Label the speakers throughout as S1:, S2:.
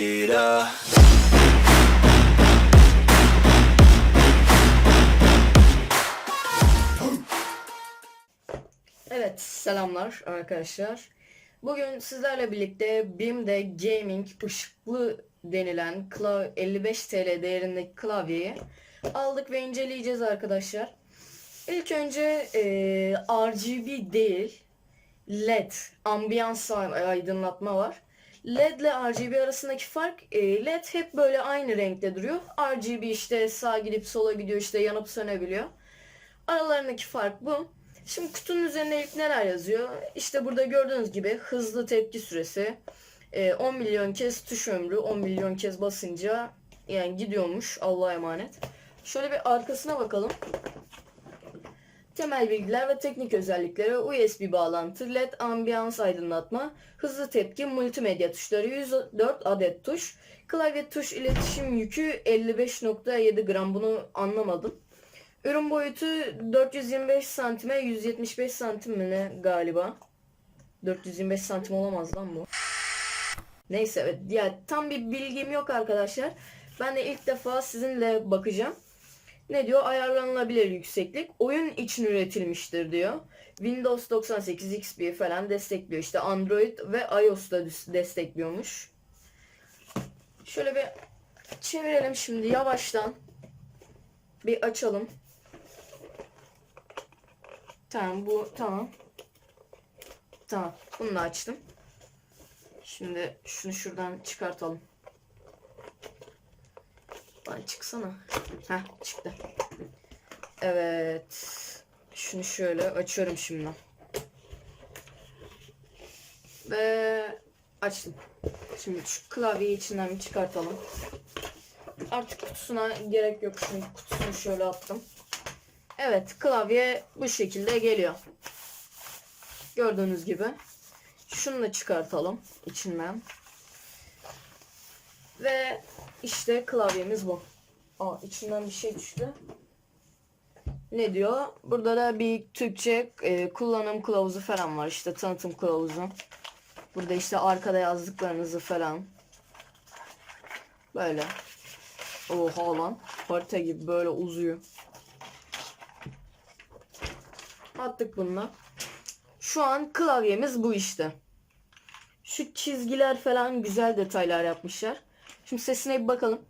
S1: Up
S2: Evet, selamlar arkadaşlar. Bugün sizlerle birlikte BİM'de Gaming ışıklı denilen klav 55 TL değerindeki klavyeyi aldık ve inceleyeceğiz arkadaşlar. İlk önce eee, RGB değil, LED, ambiyans aydınlatma var. LED ile RGB arasındaki fark, eee, LED hep böyle aynı renkte duruyor. RGB işte sağa gidip sola gidiyor, işte yanıp sönebiliyor. Aralarındaki fark bu. Şimdi kutunun üzerinde ilk neler yazıyor? İşte burada gördüğünüz gibi hızlı tepki süresi, e, 10 milyon kez tuş ömrü, 10 milyon kez basınca yani gidiyormuş Allah'a emanet. Şöyle bir arkasına bakalım. Temel bilgiler ve teknik özellikleri USB bağlantı, LED ambiyans aydınlatma, hızlı tepki, multimedya tuşları 104 adet tuş, klavye tuş iletişim yükü 55.7 gram bunu anlamadım. Ürün boyutu 425 santime 175 santim mi ne galiba. 425 santim olamaz lan bu. Neyse evet ya tam bir bilgim yok arkadaşlar. Ben de ilk defa sizinle bakacağım. Ne diyor? Ayarlanabilir yükseklik. Oyun için üretilmiştir diyor. Windows 98 XP falan destekliyor. İşte Android ve iOS da des- destekliyormuş. Şöyle bir çevirelim şimdi yavaştan. Bir açalım. Tamam bu tamam. Tamam. Bunu da açtım. Şimdi şunu şuradan çıkartalım. Lan çıksana. Heh çıktı. Evet. Şunu şöyle açıyorum şimdi. Ve açtım. Şimdi şu klavyeyi içinden bir çıkartalım. Artık kutusuna gerek yok. Şunun kutusunu şöyle attım. Evet klavye bu şekilde geliyor. Gördüğünüz gibi. Şunu da çıkartalım içinden. Ve işte klavyemiz bu. Aa içinden bir şey düştü. Ne diyor? Burada da bir Türkçe e, kullanım kılavuzu falan var. İşte tanıtım kılavuzu. Burada işte arkada yazdıklarınızı falan. Böyle. Oha lan. Harita gibi böyle uzuyor. Attık bununla. Şu an klavyemiz bu işte. Şu çizgiler falan güzel detaylar yapmışlar. Şimdi sesine bir bakalım.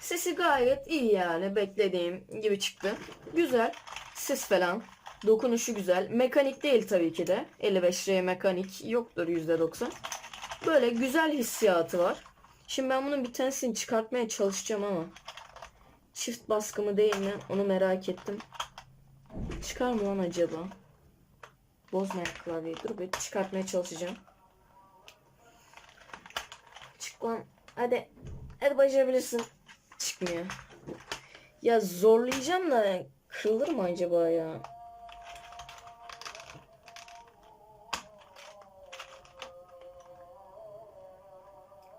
S2: Sesi gayet iyi yani beklediğim gibi çıktı. Güzel. Ses falan. Dokunuşu güzel. Mekanik değil tabii ki de. 55R mekanik yoktur %90. Böyle güzel hissiyatı var. Şimdi ben bunun bir tanesini çıkartmaya çalışacağım ama çift baskı mı değil mi onu merak ettim. Çıkar mı lan acaba? Bozmayan klavyeyi. Dur bir çıkartmaya çalışacağım. Çık lan. Hadi. Hadi başarabilirsin. Çıkmıyor. Ya zorlayacağım da kırılır mı acaba ya?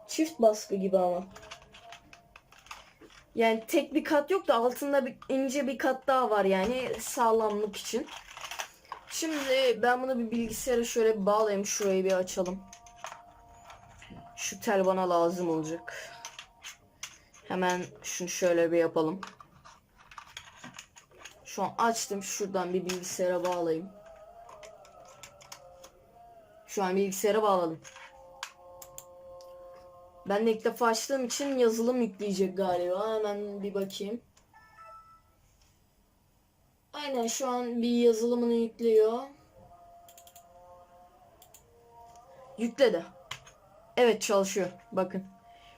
S2: Çift baskı gibi ama. Yani tek bir kat yok da altında bir ince bir kat daha var yani sağlamlık için. Şimdi ben bunu bir bilgisayara şöyle bir bağlayayım. Şurayı bir açalım. Şu tel bana lazım olacak. Hemen şunu şöyle bir yapalım. Şu an açtım. Şuradan bir bilgisayara bağlayayım. Şu an bilgisayara bağladım. Ben de ilk defa açtığım için yazılım yükleyecek galiba. Hemen bir bakayım. Aynen şu an bir yazılımını yüklüyor. Yükledi. Evet çalışıyor. Bakın.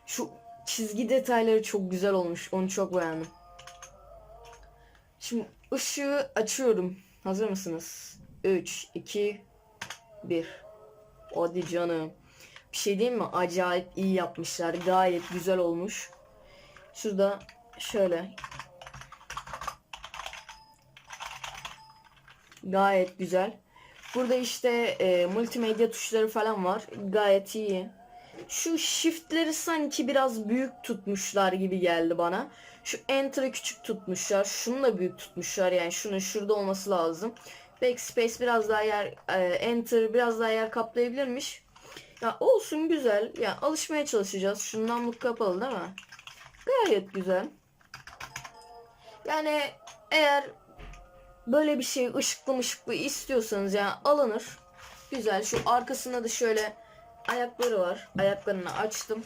S2: Şu çizgi detayları çok güzel olmuş. Onu çok beğendim. Şimdi ışığı açıyorum. Hazır mısınız? 3, 2, 1. Hadi canım. Bir şey diyeyim mi? Acayip iyi yapmışlar. Gayet güzel olmuş. Şurada şöyle. Gayet güzel. Burada işte e, multimedya tuşları falan var. Gayet iyi. şu shift'leri sanki biraz büyük tutmuşlar gibi geldi bana. Şu enter'ı küçük tutmuşlar. Şunu da büyük tutmuşlar. Yani şunun şurada olması lazım. Backspace biraz daha yer e, enter biraz daha yer kaplayabilirmiş. Ya olsun güzel. Ya alışmaya çalışacağız. Şundan bu kapalı değil mi? Gayet güzel. Yani eğer böyle bir şey ışıklı mışıklı istiyorsanız yani alınır. Güzel. Şu arkasında da şöyle ayakları var. Ayaklarını açtım.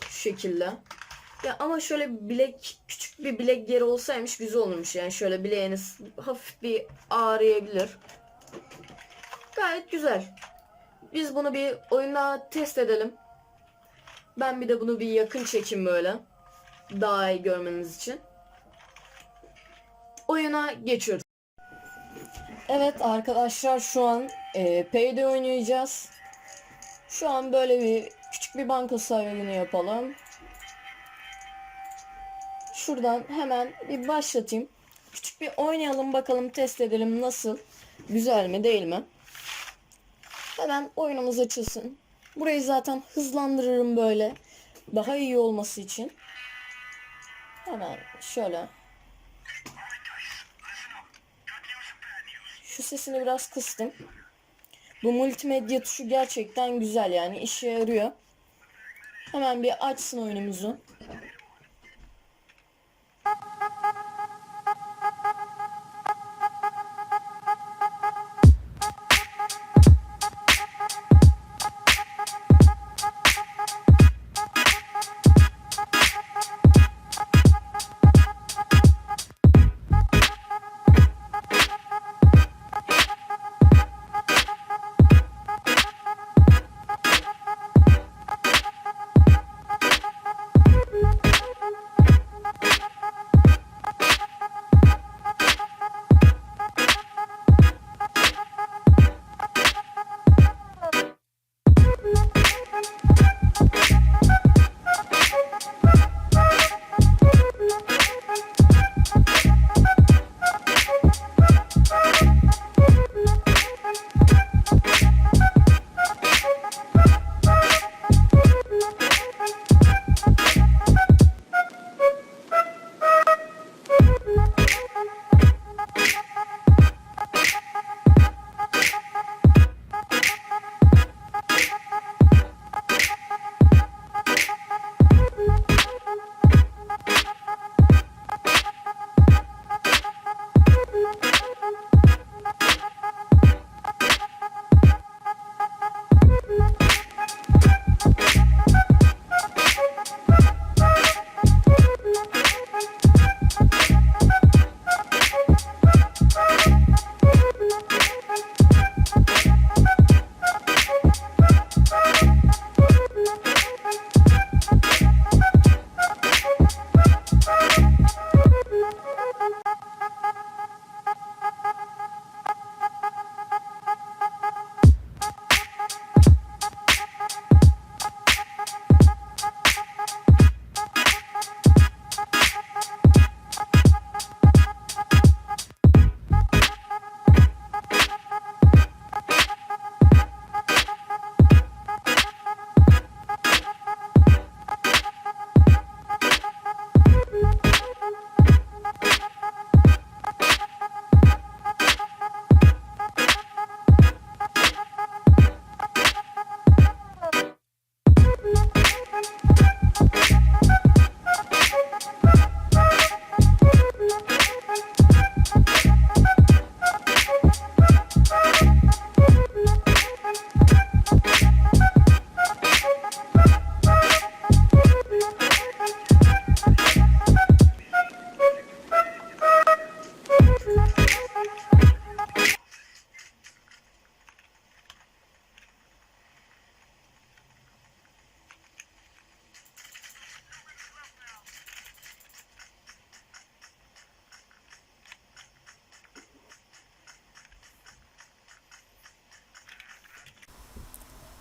S2: Şu şekilde. Ya ama şöyle bilek küçük bir bilek yeri olsaymış güzel olurmuş yani şöyle bileğiniz hafif bir ağrıyabilir. Gayet güzel. Biz bunu bir oyunda test edelim. Ben bir de bunu bir yakın çekim böyle. Daha iyi görmeniz için. Oyuna geçiyoruz. Evet arkadaşlar şu an e, Payday oynayacağız. Şu an böyle bir küçük bir banka soygunu yapalım. Şuradan hemen bir başlatayım. Küçük bir oynayalım bakalım test edelim nasıl. Güzel mi değil mi? Hemen oyunumuz açılsın. Burayı zaten hızlandırırım böyle. Daha iyi olması için. Hemen şöyle. Şu sesini biraz kıstım. Bu multimedya tuşu gerçekten güzel yani işe yarıyor. Hemen bir açsın oyunumuzu.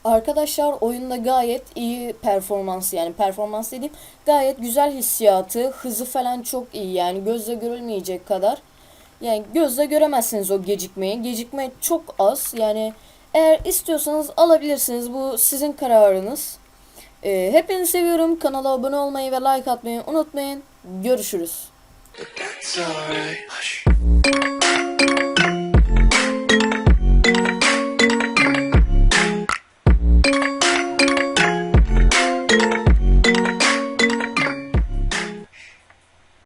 S2: Arkadaşlar oyunda gayet iyi performans yani performans dediğim gayet güzel hissiyatı, hızı falan çok iyi yani gözle görülmeyecek kadar. Yani gözle göremezsiniz o gecikmeyi. Gecikme çok az. Yani eğer istiyorsanız alabilirsiniz. Bu sizin kararınız. Ee, hepinizi seviyorum. Kanala abone olmayı ve like atmayı unutmayın. Görüşürüz.